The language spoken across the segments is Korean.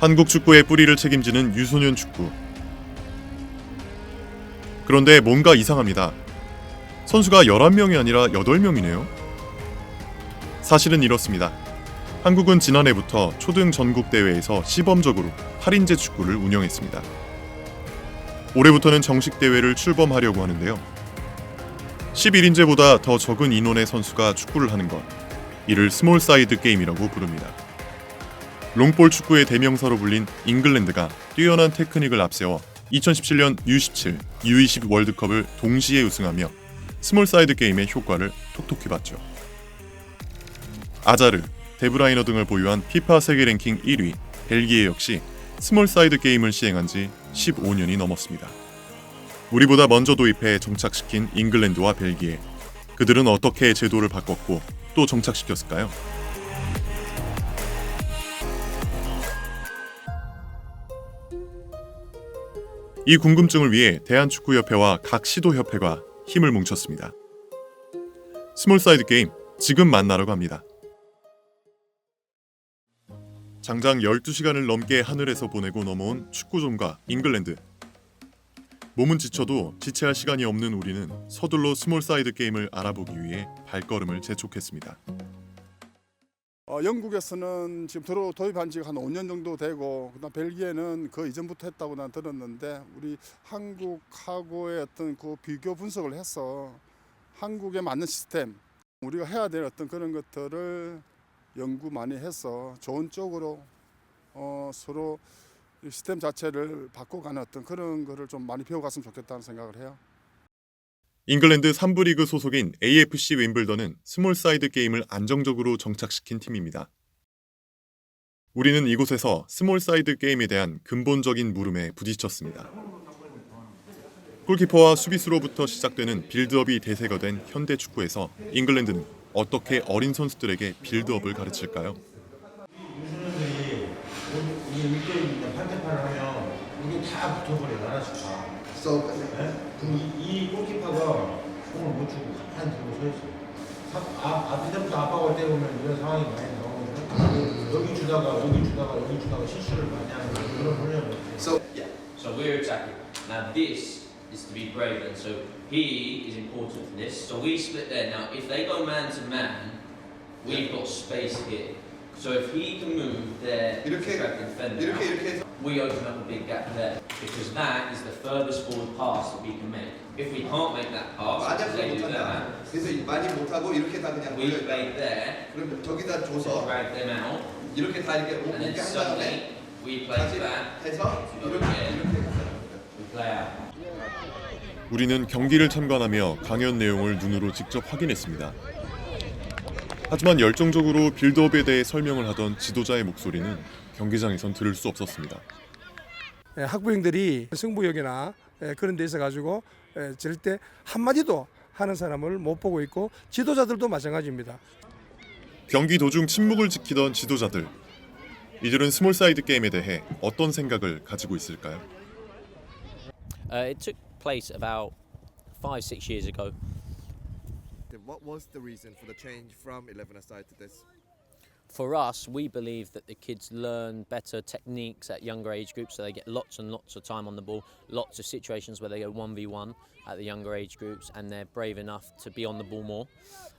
한국 축구의 뿌리를 책임지는 유소년 축구. 그런데 뭔가 이상합니다. 선수가 11명이 아니라 8명이네요. 사실은 이렇습니다. 한국은 지난해부터 초등 전국 대회에서 시범적으로 8인제 축구를 운영했습니다. 올해부터는 정식 대회를 출범하려고 하는데요. 11인제보다 더 적은 인원의 선수가 축구를 하는 것. 이를 스몰 사이드 게임이라고 부릅니다. 롱볼 축구의 대명사로 불린 잉글랜드가 뛰어난 테크닉을 앞세워 2017년 U17, U20 월드컵을 동시에 우승하며 스몰 사이드 게임의 효과를 톡톡히 봤죠. 아자르, 데브라이너 등을 보유한 피파 세계 랭킹 1위 벨기에 역시 스몰 사이드 게임을 시행한 지 15년이 넘었습니다. 우리보다 먼저 도입해 정착시킨 잉글랜드와 벨기에 그들은 어떻게 제도를 바꿨고 또 정착시켰을까요? 이 궁금증을 위해 대한축구협회와 각 시도협회가 힘을 뭉쳤습니다. 스몰사이드 게임 지금 만나러 갑니다. 장장 12시간을 넘게 하늘에서 보내고 넘어온 축구존과 잉글랜드. 몸은 지쳐도 지체할 시간이 없는 우리는 서둘러 스몰사이드 게임을 알아보기 위해 발걸음을 재촉했습니다. 어, 영국에서는 지금 들어 도입한 지가 한 5년 정도 되고 그다음 벨기에는 그 이전부터 했다고 난 들었는데 우리 한국하고의 어떤 그 비교 분석을 해서 한국에 맞는 시스템 우리가 해야 될 어떤 그런 것들을 연구 많이 해서 좋은 쪽으로 어, 서로 이 시스템 자체를 바꿔가는 어떤 그런 거를 좀 많이 배워갔으면 좋겠다는 생각을 해요. 잉글랜드 3부 리그 소속인 AFC 윈블던은 스몰 사이드 게임을 안정적으로 정착시킨 팀입니다. 우리는 이곳에서 스몰 사이드 게임에 대한 근본적인 물음에 부딪혔습니다. 골키퍼와 수비수로부터 시작되는 빌드업이 대세가 된 현대 축구에서 잉글랜드는 어떻게 어린 선수들에게 빌드업을 가르칠까요? 우리 윗돌 판테판을 하면 이게 다 붙어버려요 하나씩 다. 네? 그럼 이, 이 골키퍼가 공을 못 주고 가만히 들고 서 있어요. 사- 아, 앞에 때부터 아빠가 때보면 이런 상황이 많이 나오거든요. 여기 주다가 여기 주다가 여기 주다가 실수를 많이 하는 그런 훈련을 해요. So yeah, so we're attacking. Now this is to be brave, and so he is important for this. So we split there. Now if they go man to man, we've got space here. So if he can move there, 이렇게, track the defender, 이렇게 out, 이렇게 해서 we open up a big gap there because that is the furthest forward pass that we can make. If we can't make that pass, 만약 they do 못한다. that, 그래서 많이 못하고 이렇게 다 그냥 we 돌려있다. play there, 그럼 저기다 줘서 drag them out, 이렇게 다 이렇게 and then 오게 한 다음에 suddenly we play 다시 back, 해서 이렇게 이렇게 해서 we play out. 우리는 경기를 참관하며 강연 내용을 눈으로 직접 확인했습니다. 하지만 열정적으로 빌드업에 대해 설명을 하던 지도자의 목소리는 경기장에선 들을 수 없었습니다. 예, 학부형들이 승부욕이나 예, 그런 데 있어 가지고 예, 절대 한마디도 하는 사람을 못 보고 있고 지도자들도 마찬가지입니다. 경기 도중 침묵을 지키던 지도자들. 이들은 스몰 사이드 게임에 대해 어떤 생각을 가지고 있을까요? Uh, it took place about five, six years ago. What was the reason for the change from 11 aside to this? For us, we believe that the kids learn better techniques at younger age groups, so they get lots and lots of time on the ball, lots of situations where they go 1v1 at the younger age groups, and they're brave enough to be on the ball more.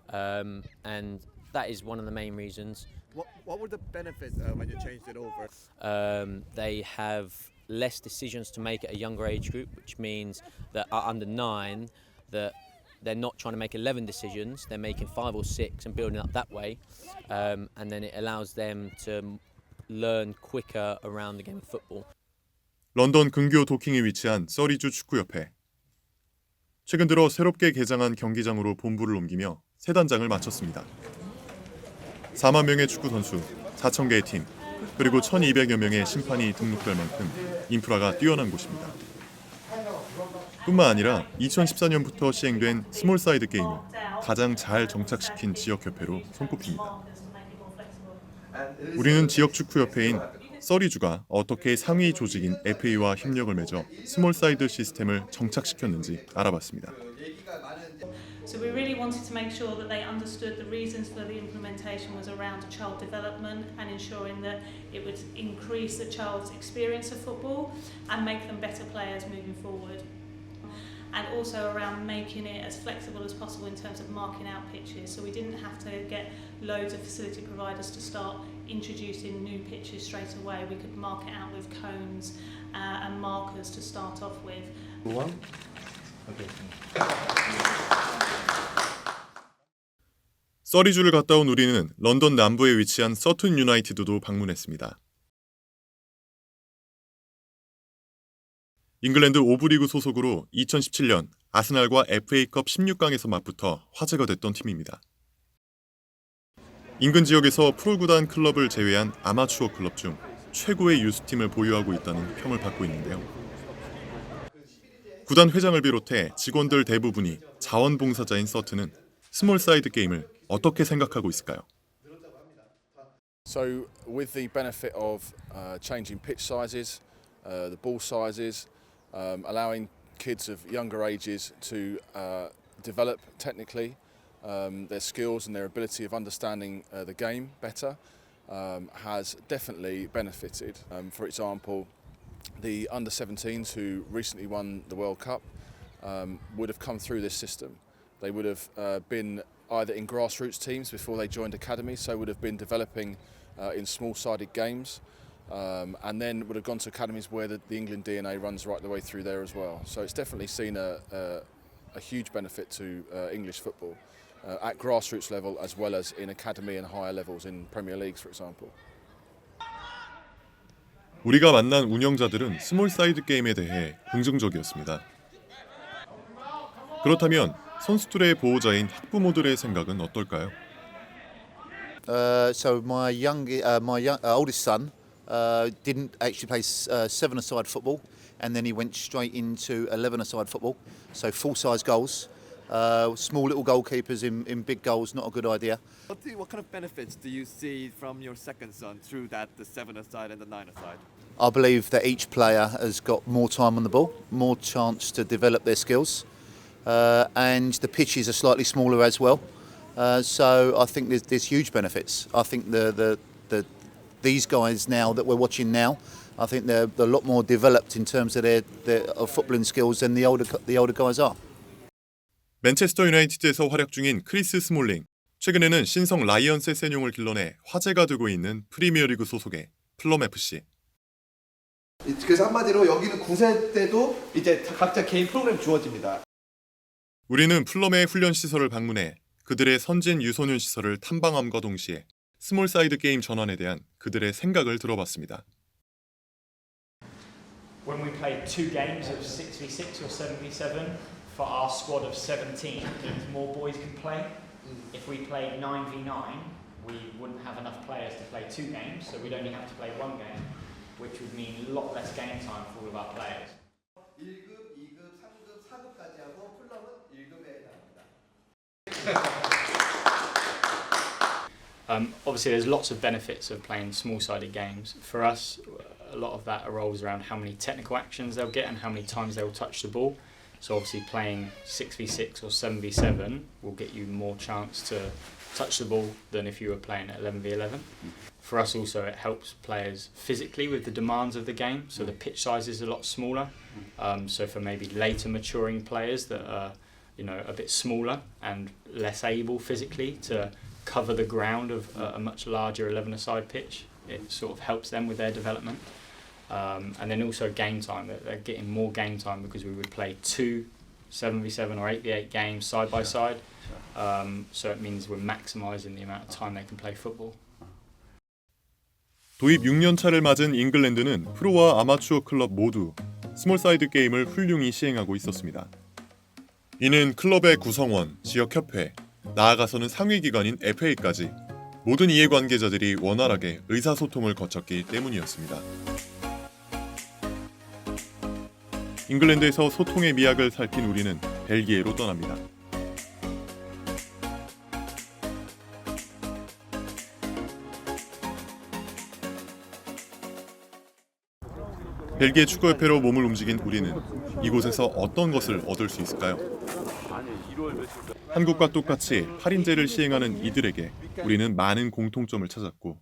Um, and that is one of the main reasons. What What were the benefits uh, when you changed it over? Um, they have less decisions to make at a younger age group, which means that at under nine, that they're not trying to make 11 decisions, they're making five or six and building up that way. Um, and then it allows them to learn quicker around the game of football. 런던 근교 도킹에 위치한 서리주 축구협회. 최근 들어 새롭게 개장한 경기장으로 본부를 옮기며 새 단장을 마쳤습니다. 4만 명의 축구 선수, 4천 개의 팀, 그리고 1,200여 명의 심판이 등록될 만큼 인프라가 뛰어난 곳입니다. 뿐만 아니라 2014년부터 시행된 스몰 사이드 게임을 가장 잘 정착시킨 지역 협회로 손꼽힙니다. 우리는 지역 축구 협회인 서리주가 어떻게 상위 조직인 FA와 협력을 맺어 스몰 사이드 시스템을 정착시켰는지 알아봤습니다. So we really wanted to make sure that they understood the reasons for the implementation was around child development and ensuring that it would increase the child's experience of football and make them better players moving forward. And also around making it as flexible as possible in terms of marking out pitches. So we didn't have to get loads of facility providers to start introducing new pitches straight away. We could mark it out with cones uh, and markers to start off with. One. Okay. 서리주를 갔다 온 우리는 런던 남부에 위치한 서튼 유나이티드도 방문했습니다. 잉글랜드 오브리그 소속으로 2017년 아스날과 FA컵 16강에서 맞붙어 화제가 됐던 팀입니다. 인근 지역에서 프로구단 클럽을 제외한 아마추어 클럽 중 최고의 유스팀을 보유하고 있다는 평을 받고 있는데요. 구단 회장을 비롯해 직원들 대부분이 자원봉사자인 서튼은 스몰 사이드 게임을 어떻게 생각하고 있을까요? So, with the benefit of uh, changing pitch sizes, uh, the ball sizes, um, allowing kids of younger ages to uh, develop technically um, their skills and their ability of understanding uh, the game better, um, has definitely benefited. Um, for example, the under 17s who recently won the World Cup um, would have come through this system. They would have uh, been either in grassroots teams before they joined academies, so would have been developing uh, in small-sided games, um, and then would have gone to academies where the, the England DNA runs right the way through there as well. So it's definitely seen a, a, a huge benefit to uh, English football uh, at grassroots level as well as in academy and higher levels in Premier Leagues, for example. 우리가 만난 운영자들은 스몰 사이드 게임에 대해 긍정적이었습니다. 그렇다면 선수들의 보호자인 학부모들의 생각은 어떨까요? Uh, so my young, uh, my young, uh, oldest son uh, didn't actually play uh, seven-a-side football, and then he went straight into eleven-a-side football. So full-size goals, uh, small little goalkeepers in, in big goals, not a good idea. What, do, what kind of benefits do you see from your second son through that, the seven aside and the nine aside? I believe that each player has got more time on the ball, more chance to develop their skills, uh, and the pitches are slightly smaller as well. Uh, so I think there's, there's huge benefits. I think the, the, the these guys now that we're watching now, I think they're, they're a lot more developed in terms of their, their of footballing skills than the older the older guys are. 맨체스터 유나이티드에서 활약 중인 크리스 스몰링. 최근에는 신성 라이언스의 세뇽을 길러내 화제가 되고 있는 프리미어리그 소속의 플럼 FC. 그래서 한마디로 여기는 9세 때도 이제 각자 개인 프로그램 주어집니다. 우리는 플럼의 훈련 시설을 방문해 그들의 선진 유소년 시설을 탐방함과 동시에 스몰 사이드 게임 전환에 대한 그들의 생각을 들어봤습니다. when we played two games of 6v6 or 7v7 for our squad of 17 means more boys can play. If we played 9v9, we wouldn't have enough players to play two games, so we'd only have to play one game, which would mean a lot less game time for all of our players. Um, obviously, there's lots of benefits of playing small-sided games. For us, a lot of that revolves around how many technical actions they'll get and how many times they'll touch the ball. So obviously, playing six v six or seven v seven will get you more chance to touch the ball than if you were playing at eleven v eleven. For us, also, it helps players physically with the demands of the game. So the pitch size is a lot smaller. Um, so for maybe later maturing players that are, you know, a bit smaller and less able physically to cover the ground of a, a much larger 11-a-side pitch. It sort of helps them with their development. Um, and then also game time. They're, they're getting more game time because we would play two 7v7 or 8v8 games side by side. Um, so it means we're maximising the amount of time they can play football. 도입 6년 차를 맞은 잉글랜드는 프로와 아마추어 클럽 모두 스몰 사이드 게임을 훌륭히 시행하고 있었습니다. 이는 클럽의 구성원, 지역 협회, 나아가서는 상위 기관인 FA까지 모든 이해관계자들이 원활하게 의사소통을 거쳤기 때문이었습니다. 잉글랜드에서 소통의 미학을 살핀 우리는 벨기에로 떠납니다. 벨기에 축구협회로 몸을 움직인 우리는 이곳에서 어떤 것을 얻을 수 있을까요? 한국과 똑같이 8인제를 시행하는 이들에게 우리는 많은 공통점을 찾았고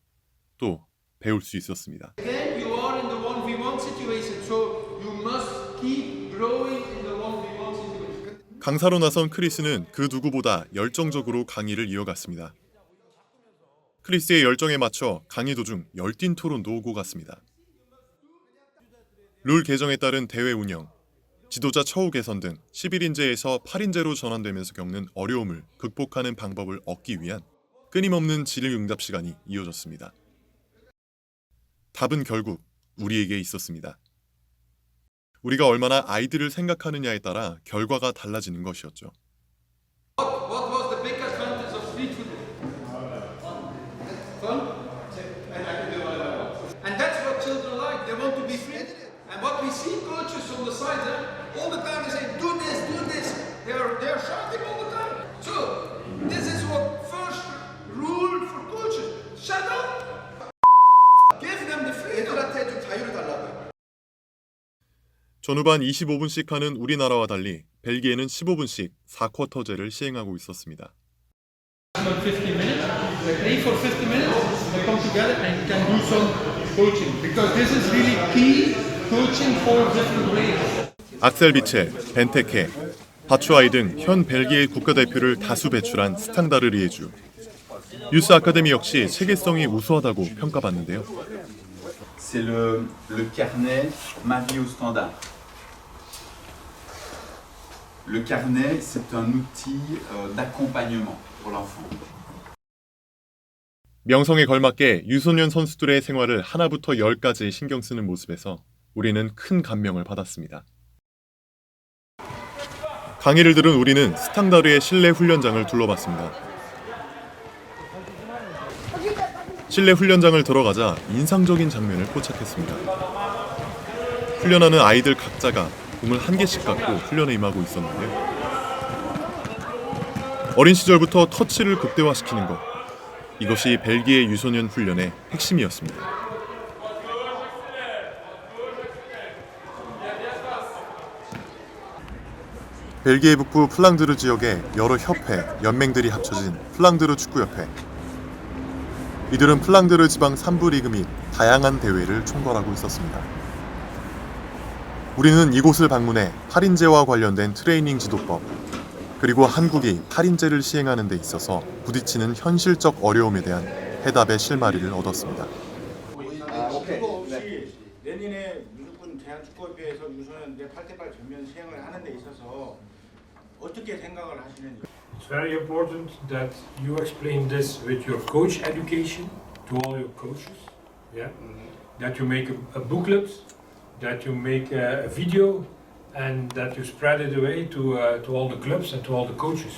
또 배울 수 있었습니다. Again, you are in the 1v1 situation, so you must keep growing in the 1v1 situation. 강사로 나선 크리스는 그 누구보다 열정적으로 강의를 이어갔습니다. 크리스의 열정에 맞춰 강의 도중 열띤 토론도 오고 갔습니다. 룰 개정에 따른 대회 운영, 지도자 처우 개선 등 11인제에서 8인제로 전환되면서 겪는 어려움을 극복하는 방법을 얻기 위한 끊임없는 질의응답 시간이 이어졌습니다. 답은 결국 우리에게 있었습니다. 우리가 얼마나 아이들을 생각하느냐에 따라 결과가 달라지는 것이었죠. 전후반 25분씩 하는 우리나라와 달리 벨기에는 15분씩 4쿼터제를 시행하고 있었습니다. About 50 minutes, they play for 50 minutes, they come together and can do some coaching. Because this is really key coaching for different ways. 악셀 비첼, 벤테케, 바추아이 등 현 벨기에 국가대표를 다수 배출한 스탕다르 리에주. 유스 아카데미 역시 체계성이 우수하다고 평가받는데요. c'est le, le carnet Ma vie au standard. Le carnet, c'est un outil euh, d'accompagnement pour l'enfant. 명성에 걸맞게 유소년 선수들의 생활을 하나부터 열까지 신경 쓰는 모습에서 우리는 큰 감명을 받았습니다. 강의를 들은 우리는 스탕다르의 실내 훈련장을 둘러봤습니다. 실내 훈련장을 들어가자 인상적인 장면을 포착했습니다. 훈련하는 아이들 각자가 공을 한 개씩 갖고 훈련에 임하고 있었는데요. 어린 시절부터 터치를 극대화시키는 것. 이것이 벨기에 유소년 훈련의 핵심이었습니다. 벨기에 북부 플랑드르 지역의 여러 협회, 연맹들이 합쳐진 플랑드르 축구협회. 이들은 플랑드르 지방 3부 리그 및 다양한 대회를 총괄하고 있었습니다. 우리는 이곳을 방문해 8인제와 관련된 트레이닝 지도법, 그리고 한국이 8인제를 시행하는 데 있어서 부딪히는 현실적 어려움에 대한 해답의 실마리를 얻었습니다. 혹시 내년에 무조건 대한 축구협회에서 유소년대 8대8 전면 시행을 하는 데 있어서 어떻게 생각을 하시는지 It's very important that you explain this with your coach education to all your coaches. Yeah, that you make a, a booklet, that you make a, a video, and that you spread it away to uh, to all the clubs and to all the coaches.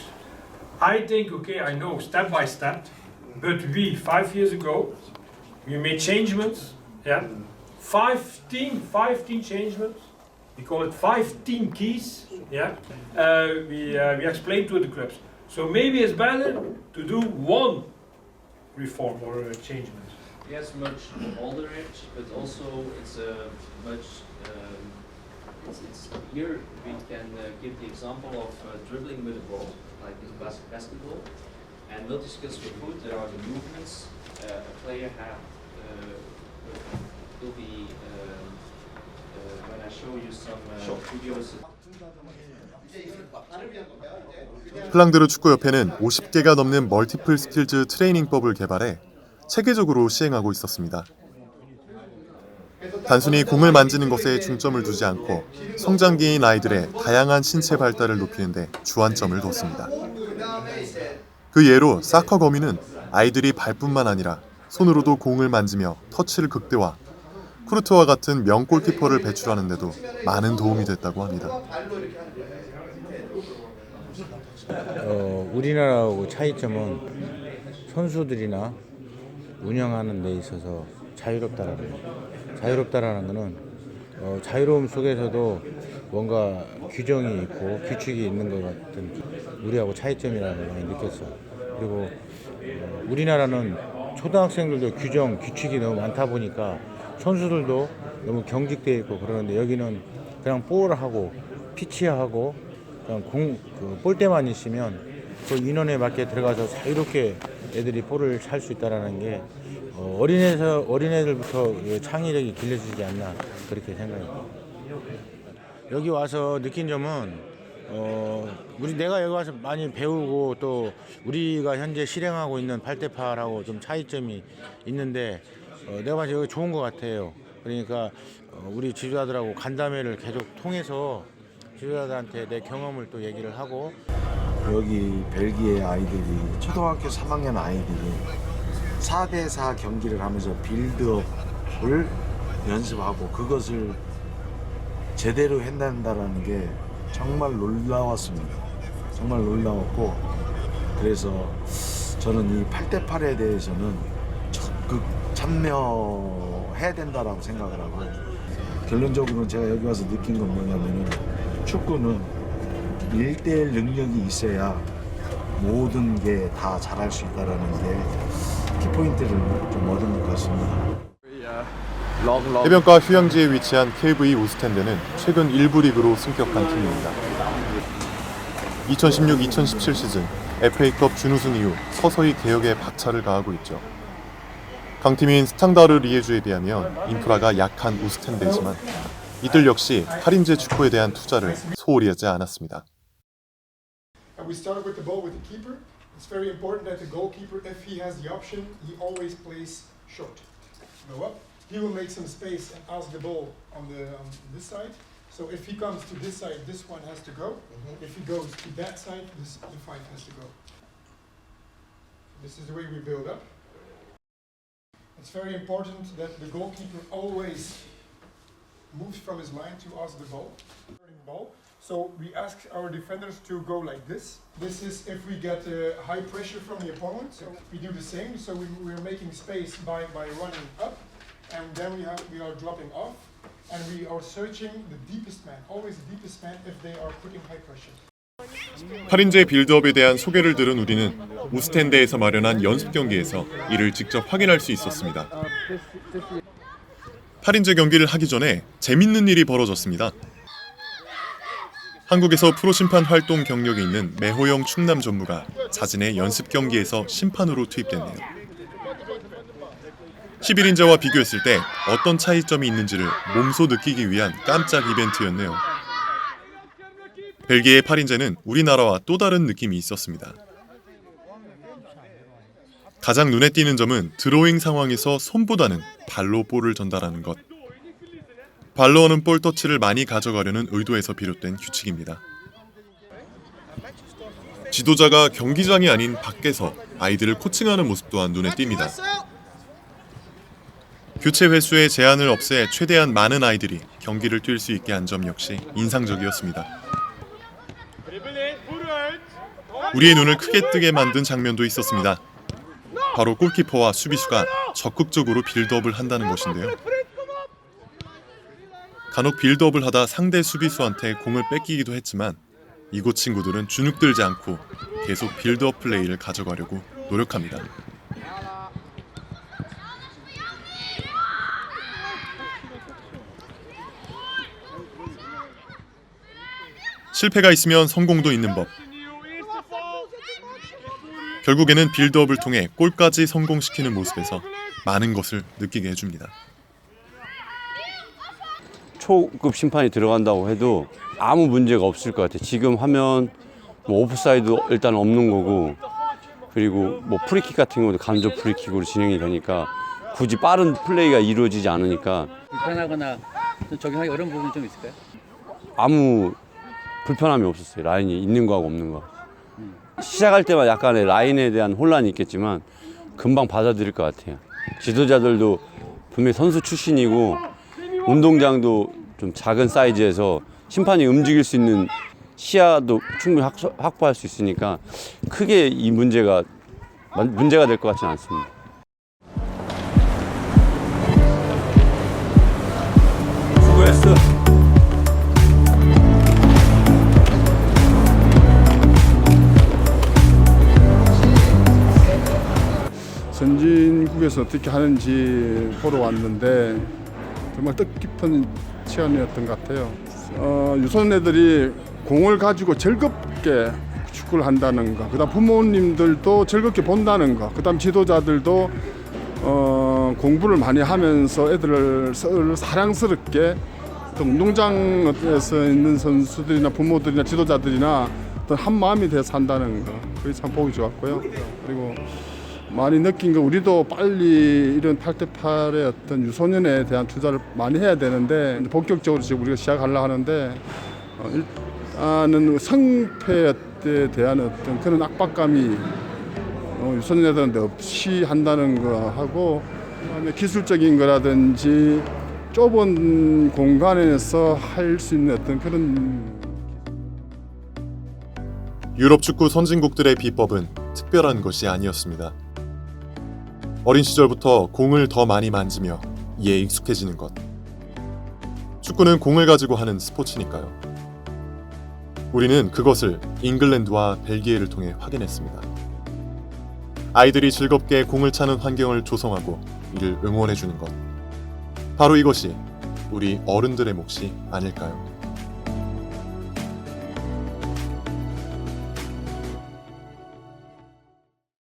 I think okay, I know step by step, but we five years ago we made changements. Yeah, 15, 15 changements. We call it 15 keys. Yeah, uh, we uh, we explained to the clubs. So maybe it's better to do one reform or a changement. Yes, much older age, but also it's a much. Um, it's, it's here we can uh, give the example of uh, dribbling with the ball, like in bas- basketball, and multi-skills for foot. There are the movements uh, a player have. Uh, will be um, uh, when I show you some uh, videos. 플랑드르 축구협회는 50개가 넘는 멀티플 스킬즈 트레이닝법을 개발해 체계적으로 시행하고 있었습니다. 단순히 공을 만지는 것에 중점을 두지 않고 성장기인 아이들의 다양한 신체 발달을 높이는데 주안점을 뒀습니다. 그 예로 사커 거미는 아이들이 발뿐만 아니라 손으로도 공을 만지며 터치를 극대화, 쿠르트와 같은 명 골키퍼를 배출하는 데도 많은 도움이 됐다고 합니다. 어, 우리나라하고 차이점은 선수들이나 운영하는 데 있어서 자유롭다라는 거. 자유롭다라는 거는 어, 자유로움 속에서도 뭔가 규정이 있고 규칙이 있는 것 같은 우리하고 차이점이라는 걸 많이 느꼈어. 그리고 어, 우리나라는 초등학생들도 규정, 규칙이 너무 많다 보니까 선수들도 너무 경직돼 있고 그러는데 여기는 그냥 볼하고 피치하고 그냥 공, 그 볼대만 있으면 그 인원에 맞게 들어가서 자유롭게 애들이 볼을 찰 수 있다라는 게 어, 어린애에서 어린애들부터 그 창의력이 길러지지 않나 그렇게 생각해요. 여기 와서 느낀 점은 어, 우리 내가 여기 와서 많이 배우고 또 우리가 현재 실행하고 있는 8대8하고 좀 차이점이 있는데 어, 내가 봐서 여기 좋은 것 같아요. 그러니까 어, 우리 지도자들하고 간담회를 계속 통해서 지도자들한테 내 경험을 또 얘기를 하고 여기 벨기에 아이들이 초등학교 3학년 아이들이 4대4 경기를 하면서 빌드업을 연습하고 그것을 제대로 해낸다는 게 정말 놀라웠습니다. 정말 놀라웠고 그래서 저는 이 8대8에 대해서는 적극 참여해야 된다라고 생각을 하고 결론적으로 제가 여기 와서 느낀 건 뭐냐면은 축구는 1대1 능력이 있어야 모든 게 다 잘할 수 있다라는 게 키포인트를 좀 얻은 것 같습니다. 해변가 휴양지에 위치한 KV 우스텐드는 최근 1부 리그로 승격한 팀입니다. 2016-2017 시즌 FA컵 준우승 이후 서서히 개혁에 박차를 가하고 있죠. 강팀인 스탕다르 리에주에 비하면 인프라가 약한 우스텐드이지만 이들 역시 8인제 축구에 대한 투자를 소홀히 하지 않았습니다. We started with the ball with the keeper. It's very important that the goalkeeper, if he has the option, he always plays short. Go up. He will make some space and ask the ball on the on this side. So if he comes to this side, this one has to go. Mm-hmm. If he goes to that side, this the five has to go. This is the way we build up. It's very important that the goalkeeper always moves from his line to ask the ball. Turning ball. So we ask our defenders to go like this. This is if we get uh, high pressure from the opponent. So we do the same. So we, we're making space by, by running up, and then we have we are dropping off, and we are searching the deepest man, always the deepest man if they are putting high pressure. 8인제 빌드업에 대한 소개를 들은 우리는 우스텐드에서 마련한 연습 경기에서 이를 직접 확인할 수 있었습니다. 8인제 경기를 하기 전에 재밌는 일이 벌어졌습니다. 한국에서 프로 심판 활동 경력이 있는 매호영 충남 전무가 자진의 연습 경기에서 심판으로 투입됐네요. 11인제와 비교했을 때 어떤 차이점이 있는지를 몸소 느끼기 위한 깜짝 이벤트였네요. 벨기에 8인제는 우리나라와 또 다른 느낌이 있었습니다. 가장 눈에 띄는 점은 드로잉 상황에서 손보다는 발로 볼을 전달하는 것. 발로 오는 볼 터치를 많이 가져가려는 의도에서 비롯된 규칙입니다. 지도자가 경기장이 아닌 밖에서 아이들을 코칭하는 모습 또한 눈에 띕니다. 교체 횟수의 제한을 없애 최대한 많은 아이들이 경기를 뛸 수 있게 한 점 역시 인상적이었습니다. 우리의 눈을 크게 뜨게 만든 장면도 있었습니다. 바로 골키퍼와 수비수가 적극적으로 빌드업을 한다는 것인데요. 간혹 빌드업을 하다 상대 수비수한테 공을 뺏기기도 했지만 이곳 친구들은 주눅들지 않고 계속 빌드업 플레이를 가져가려고 노력합니다. 실패가 있으면 성공도 있는 법. 결국에는 빌드업을 통해 골까지 성공시키는 모습에서 많은 것을 느끼게 해줍니다. 초급 심판이 들어간다고 해도 아무 문제가 없을 것 같아요. 지금 하면 뭐 오프사이드 일단 없는 거고 그리고 뭐 프리킥 같은 경우도 간접 프리킥으로 진행이 되니까 굳이 빠른 플레이가 이루어지지 않으니까 불편하거나 좀 적용하기 어려운 부분이 좀 있을까요? 아무 불편함이 없었어요. 라인이 있는 거하고 없는 거. 시작할 때만 약간의 라인에 대한 혼란이 있겠지만 금방 받아들일 것 같아요. 지도자들도 분명히 선수 출신이고 운동장도 좀 작은 사이즈에서 심판이 움직일 수 있는 시야도 충분히 확, 확보 할 수 있으니까 크게 이 문제가 문제가 될 것 같지는 않습니다. 수고했어. 선진국에서 어떻게 하는지 보러 왔는데 정말 뜻깊은 시간이었던 것 같아요. 어, 유소년 애들이 공을 가지고 즐겁게 축구를 한다는 거, 그다음 부모님들도 즐겁게 본다는 거, 그다음 지도자들도 어, 공부를 많이 하면서 애들을 서- 사랑스럽게 또 운동장에서 있는 선수들이나 부모들이나 지도자들이나 한 마음이 돼서 산다는 거, 그게 참 보기 좋았고요. 그리고 많이 느낀 거 우리도 빨리 이런 8대8의 어떤 유소년에 대한 투자를 많이 해야 되는데 본격적으로 지금 우리가 시작하려 하는데 어, 일단은 성패에 대한 어떤 그런 압박감이 어, 유소년 애들한테 없이 한다는 거 하고 그다음에 기술적인 거라든지 좁은 공간에서 할 수 있는 어떤 그런 유럽 축구 선진국들의 비법은 특별한 것이 아니었습니다. 어린 시절부터 공을 더 많이 만지며 이에 익숙해지는 것. 축구는 공을 가지고 하는 스포츠니까요. 우리는 그것을 잉글랜드와 벨기에를 통해 확인했습니다. 아이들이 즐겁게 공을 차는 환경을 조성하고 이를 응원해 주는 것. 바로 이것이 우리 어른들의 몫이 아닐까요?